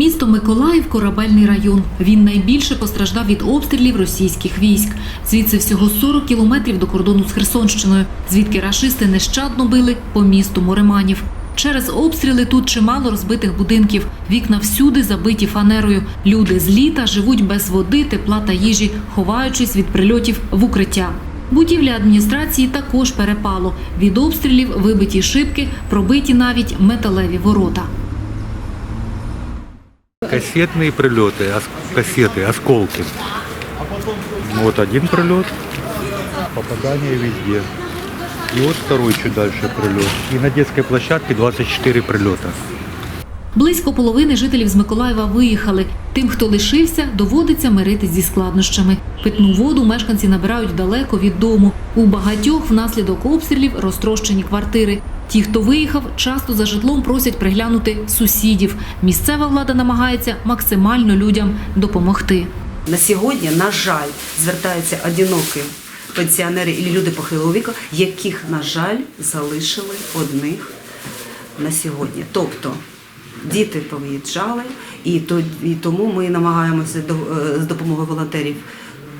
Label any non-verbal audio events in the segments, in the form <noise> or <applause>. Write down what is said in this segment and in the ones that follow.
Місто Миколаїв корабельний район. Він найбільше постраждав від обстрілів російських військ. Звідси всього 40 кілометрів до кордону з Херсонщиною, звідки рашисти нещадно били по місту Мореманів. Через обстріли тут чимало розбитих будинків. Вікна всюди забиті фанерою. Люди з літа живуть без води, тепла та їжі, ховаючись від прильотів в укриття. Будівля адміністрації також перепало. Від обстрілів вибиті шибки, пробиті навіть металеві ворота. Кассетные прилеты, кассеты, осколки. Вот один прилет, попадание везде. И вот второй чуть дальше прилет. И на детской площадке 24 прилета. Близько половини жителів з Миколаєва виїхали. Тим, хто лишився, доводиться миритись зі складнощами. Питну воду мешканці набирають далеко від дому. У багатьох внаслідок обстрілів розтрощені квартири. Ті, хто виїхав, часто за житлом просять приглянути сусідів. Місцева влада намагається максимально людям допомогти. На сьогодні, на жаль, звертаються одинокі пенсіонери і люди похилого віку, яких, на жаль, залишили одних на сьогодні. Тобто діти повиїжджали, і, тому ми намагаємося е, з допомогою волонтерів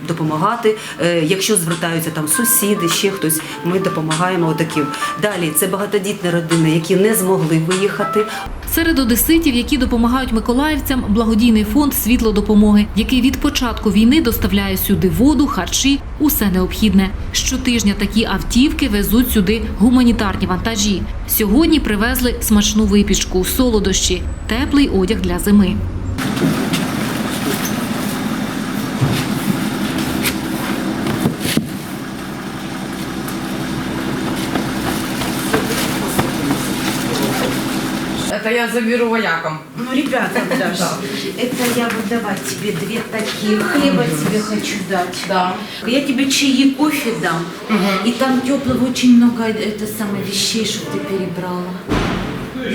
допомагати. Е, Якщо звертаються там сусіди, ще хтось, ми допомагаємо отаким. Далі це багатодітні родини, які не змогли виїхати, Серед одеситів, які допомагають миколаївцям, благодійний фонд світло допомоги, який від початку війни доставляє сюди воду, харчі, усе необхідне. Щотижня такі автівки везуть сюди гуманітарні вантажі. Сьогодні привезли смачну випічку, солодощі, теплий одяг для зими. Это я заберу воякам. Ну, ребята, <laughs> Даш, это я вот давать тебе две такие, хлеба тебе хочу дать. Да. Я тебе чаи и кофе дам, и там теплого очень много это самое вещей, чтобы ты перебрала.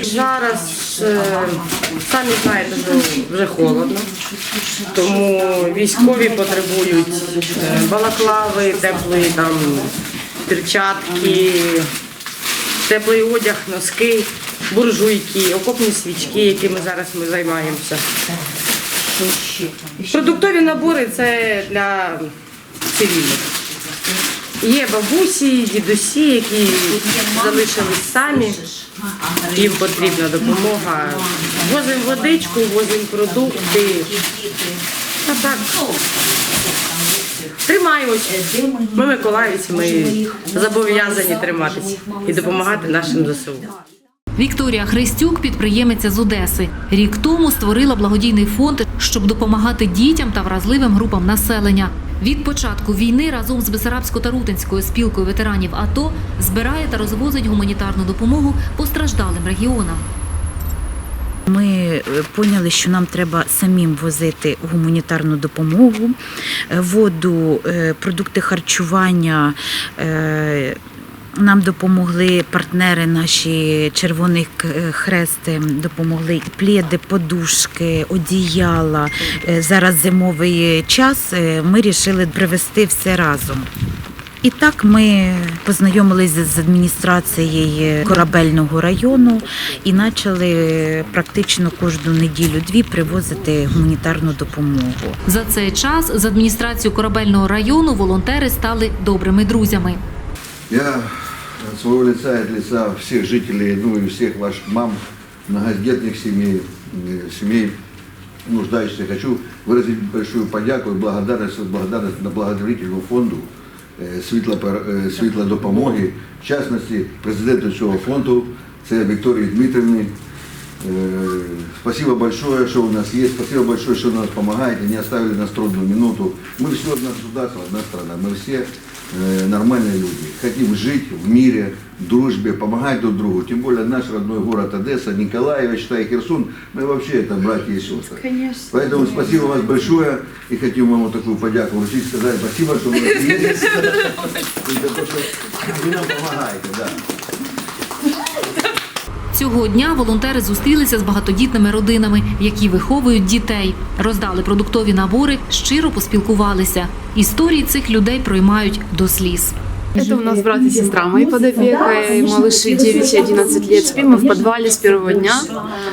Зараз е, самі знаєте, що вже холодно, тому військові потребують е, балаклави, теплої там перчатки, теплий одяг, носки, буржуйки, окопні свічки, якими зараз ми займаємося. Продуктові набори це для цивільних. Є бабусі, дідусі, які залишились самі. Їм потрібна допомога. Возимо водичку, возимо продукти. А так, тримаємось. Ми миколаївці, ми зобов'язані триматися і допомагати нашим ЗСУ. Вікторія Христюк, підприємиця з Одеси, рік тому створила благодійний фонд, щоб допомагати дітям та вразливим групам населення. Від початку війни разом з Бесарабсько-Тарутинською спілкою ветеранів АТО збирає та розвозить гуманітарну допомогу постраждалим регіонам. Ми е, поняли, що нам треба самим возити гуманітарну допомогу, е, воду, е, продукти харчування. Е, Нам допомогли партнери наші Червоний К- Хрест, е, допомогли і пледи, подушки, одіяла. Е, Зараз зимовий час. е, Ми вирішили привезти все разом. І так ми познайомилися з адміністрацією корабельного району і почали практично кожну неділю-дві привозити гуманітарну допомогу. За цей час з адміністрацією корабельного району волонтери стали добрими друзями. Я от своего лица и от лица всех жителей, ну и всех ваших мам, многодетных семей, э, семей нуждающихся, хочу выразить большую подяку и благодарность, благодарность на благотворительному фонду э, «Світла, пер- э, «Світла допомоги», в частности, президенту цього фонду, це Вікторії Дмитриевне. Э, Спасибо большое, что у нас есть. Спасибо большое, что нас помогаете, не оставили нас в трудную минуту. Мы все одно государство, одна страна. Мы все э, нормальные люди. Хотим жить в мире, в дружбе, помогать друг другу. Тем более наш родной город Одесса, Николаев, я считаю, Херсон, мы вообще это братья и сестры. Конечно. Поэтому спасибо вас большое и хотим вам вот такую подяку вручить, сказать спасибо, что вы у <laughs> <laughs> нас есть. И за то, что вы нам помогаете, да. Цього дня волонтери зустрілися з багатодітними родинами, які виховують дітей, роздали продуктові набори, щиро поспілкувалися. Історії цих людей проймають до сліз. Это у нас брат и сестра мои под опекой, малыши 9 и 11 лет. Спим мы в подвале с первого дня.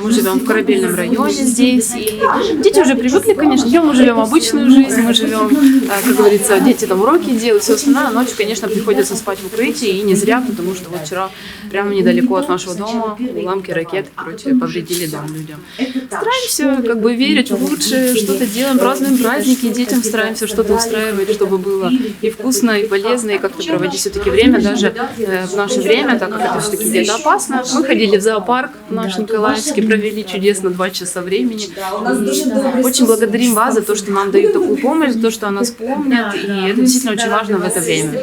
Мы живем в корабельном районе здесь. И дети уже привыкли, конечно. Днем мы живем обычную жизнь, мы живем, э, как говорится, дети там уроки делают, все остальное. А ночью, конечно, приходится спать в укрытии. И не зря, потому что вот вчера прямо недалеко от нашего дома уламки ракет, короче, повредили дом людям. Стараемся как бы верить в лучшее, что-то делаем, празднуем праздники, детям стараемся что-то устраивать, чтобы было и вкусно, и полезно, и как-то проводить все-таки время, даже э, в наше время, так как это все-таки где-то опасно. Мы ходили в зоопарк наш Николаевский, провели чудесно два часа времени. Очень благодарим вас за то, что нам дают такую помощь, за то, что о нас помнят, и это действительно очень важно в это время.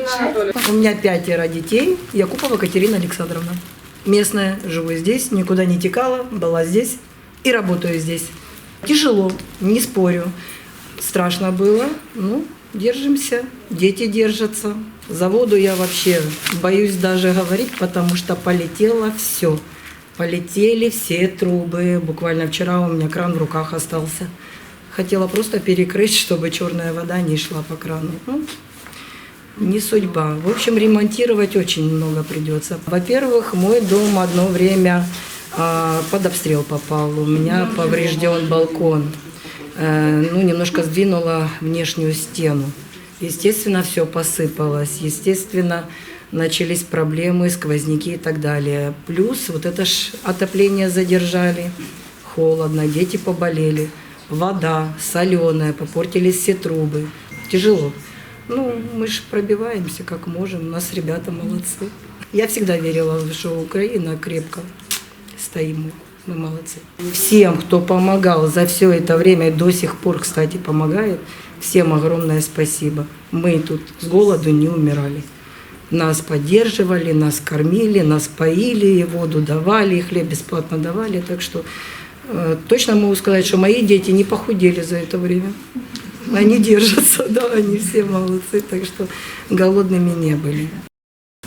У меня пятеро детей. Якупова Катерина Александровна. Местная, живу здесь, никуда не текала, была здесь и работаю здесь. Тяжело, не спорю. Страшно было, ну, держимся, дети держатся. За воду я вообще боюсь даже говорить, потому что полетело все. Полетели все трубы. Буквально вчера у меня кран в руках остался. Хотела просто перекрыть, чтобы черная вода не шла по крану. Ну, не судьба. В общем, ремонтировать очень много придется. Во-первых, мой дом одно время а, под обстрел попал. У меня поврежден балкон. Э, ну, немножко сдвинула внешнюю стену. Естественно, все посыпалось. Естественно, начались проблемы, сквозняки и так далее. Плюс вот это ж отопление задержали. Холодно, дети поболели. Вода соленая, попортились все трубы. Тяжело. Ну, мы же пробиваемся как можем. У нас ребята молодцы. Я всегда верила, что Украина крепко стоим. Мы молодцы. Всем, кто помогал за все это время, и до сих пор, кстати, помогает, всем огромное спасибо. Мы тут с голоду не умирали. Нас поддерживали, нас кормили, нас поили, и воду давали, и хлеб бесплатно давали. Так что э, точно могу сказать, что мои дети не похудели за это время. Они держатся, <laughs> да, они все молодцы, так что голодными не были.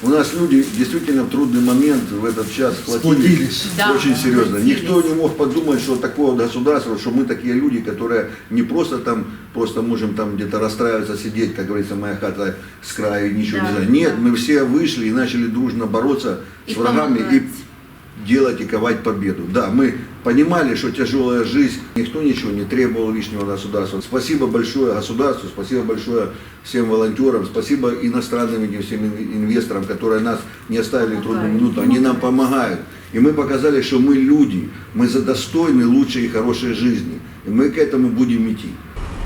У нас люди действительно в трудный момент в этот час схватились очень серьезно. Никто не мог подумать, что такое государство, что мы такие люди, которые не просто там, просто можем там где-то расстраиваться, сидеть, как говорится, моя хата с краю, ничего не знаю. Нет, мы все вышли и начали дружно бороться с врагами и делать и ковать победу. Да, мы понимали, что тяжелая жизнь, никто ничего не требовал лишнего государства. Спасибо большое государству, спасибо большое всем волонтерам, спасибо иностранным этим всем ин- инвесторам, которые нас не оставили в трудную минуту, они нам помогают. И мы показали, что мы люди, мы за достойны лучшей и хорошей жизни. И мы к этому будем идти.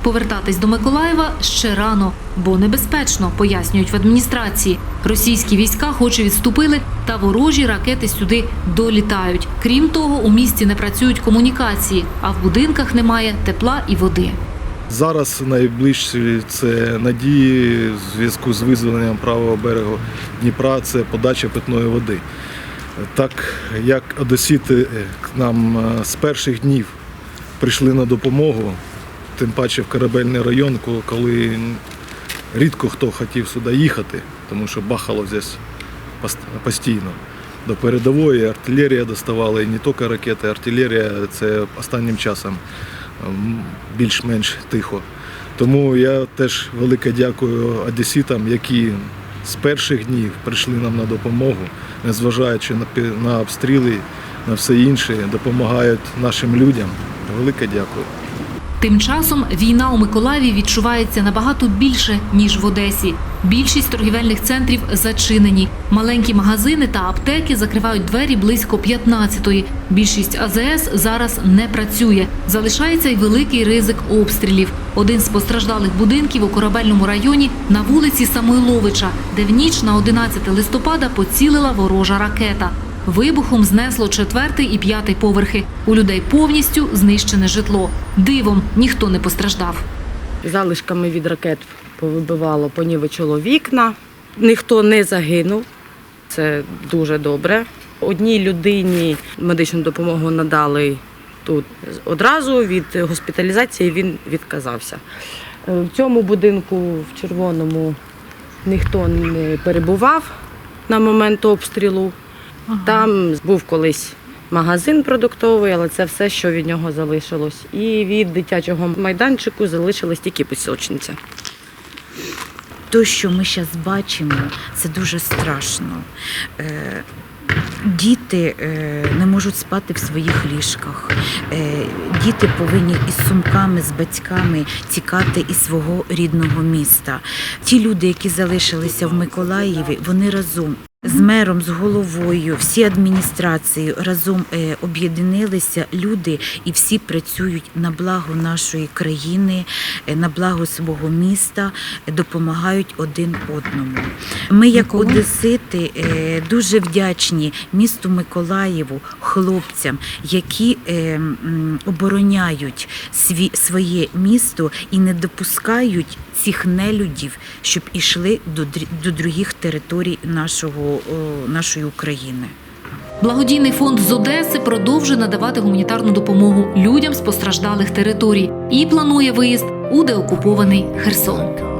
Повертатись до Миколаєва ще рано, бо небезпечно, пояснюють в адміністрації. Російські війська хоч і відступили, та ворожі ракети сюди долітають. Крім того, у місті не працюють комунікації, а в будинках немає тепла і води. Зараз найближчі це надії в зв'язку з визволенням правого берегу Дніпра це подача питної води. Так як одесіти е, нам е, з перших днів прийшли на допомогу, тим паче в корабельний район, коли рідко хто хотів сюди їхати, тому що бахало здесь постійно. До передової артилерія доставала і не тільки ракети, артилерія це останнім часом більш-менш тихо. Тому я теж велике дякую одеситам, які з перших днів прийшли нам на допомогу, незважаючи на обстріли, на все інше, допомагають нашим людям. Велике дякую. Тим часом війна у Миколаєві відчувається набагато більше ніж в Одесі. Більшість торгівельних центрів зачинені. Маленькі магазини та аптеки закривають двері близько 15-ї. Більшість АЗС зараз не працює. Залишається й великий ризик обстрілів. Один з постраждалих будинків у корабельному районі на вулиці Самойловича, де в ніч на 11 листопада поцілила ворожа ракета. Вибухом знесло четвертий і п'ятий поверхи. У людей повністю знищене житло. Дивом ніхто не постраждав. залишками від ракет повибивало, понівечило вікна. Ніхто не загинув. Це дуже добре. Одній людині медичну допомогу надали тут одразу. Від госпіталізації він відказався. Е, В цьому будинку в червоному ніхто не перебував на момент обстрілу. Там був колись магазин продуктовий, але це все, що від нього залишилось. І від дитячого майданчику залишилась тільки пісочниця. то, що ми зараз бачимо, це дуже страшно. Е, Діти е, не можуть спати в своїх ліжках. Е, Діти повинні із сумками, з батьками тікати із свого рідного міста. Ті люди, які залишилися в Миколаєві, вони разом. З мером, з головою, всі адміністрації разом е, об'єдналися люди і всі працюють на благо нашої країни, е, на благо свого міста, е, допомагають один одному. Ми, як одесити, дуже вдячні місту Миколаєву, хлопцям, які обороняють своє місто і не допускають цих нелюдів, щоб ішли до, других територій нашого, нашої України. Благодійний фонд з Одеси продовжує надавати гуманітарну допомогу людям з постраждалих територій і планує виїзд у деокупований Херсон.